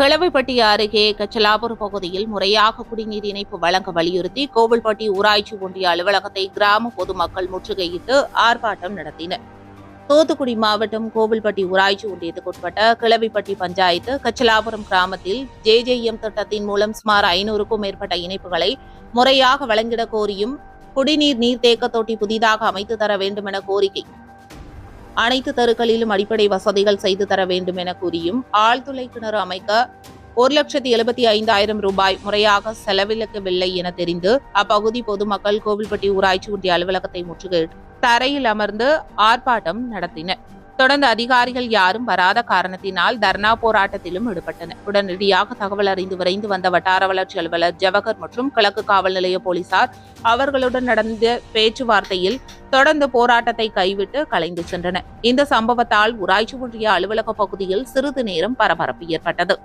கிளவிப்பட்டி அருகே கச்சலாபுரம் பகுதியில் முறையாக குடிநீர் இணைப்பு வழங்க வலியுறுத்தி கோவில்பட்டி ஊராட்சி ஒன்றிய அலுவலகத்தை கிராம பொதுமக்கள் முற்றுகையிட்டு ஆர்ப்பாட்டம் நடத்தினர். தூத்துக்குடி மாவட்டம் கோவில்பட்டி ஊராட்சி ஒன்றியத்துக்குட்பட்ட கிளவிப்பட்டி பஞ்சாயத்து கச்சலாபுரம் கிராமத்தில் ஜேஜேஎம் திட்டத்தின் மூலம் சுமார் ஐநூறுக்கும் மேற்பட்ட இணைப்புகளை முறையாக வழங்கிட கோரியும் குடிநீர் நீர்த்தேக்க தொட்டி புதிதாக அமைத்து தர வேண்டும் என கோரிக்கை. அனைத்து தெருக்களிலும் அடிப்படை வசதிகள் செய்து தர வேண்டும் என கூறியும் ஆழ்துளை கிணறு அமைக்க ஒரு லட்சத்தி எழுபத்தி ஐந்தாயிரம் ரூபாய் முறையாக செலவிழக்கவில்லை என தெரிந்து அப்பகுதி பொதுமக்கள் கோவில்பட்டி ஊராட்சி ஒன்றிய அலுவலகத்தை முற்றுகையிட்டு தரையில் அமர்ந்து ஆர்ப்பாட்டம் நடத்தினர். தொடர்ந்து அதிகாரிகள் யாரும் வராத காரணத்தினால் தர்ணா போராட்டத்திலும் ஈடுபட்டனர். உடனடியாக தகவல் அறிந்து விரைந்து வந்த வட்டார வளர்ச்சி அலுவலர் ஜவஹர் மற்றும் கிழக்கு காவல் நிலைய போலீசார் அவர்களுடன் நடந்த பேச்சுவார்த்தையில் தொடர்ந்து போராட்டத்தை கைவிட்டு கலைந்து சென்றனர். இந்த சம்பவத்தால் ஊராட்சி ஒன்றிய அலுவலக பகுதியில் சிறிது நேரம் பரபரப்பு ஏற்பட்டது.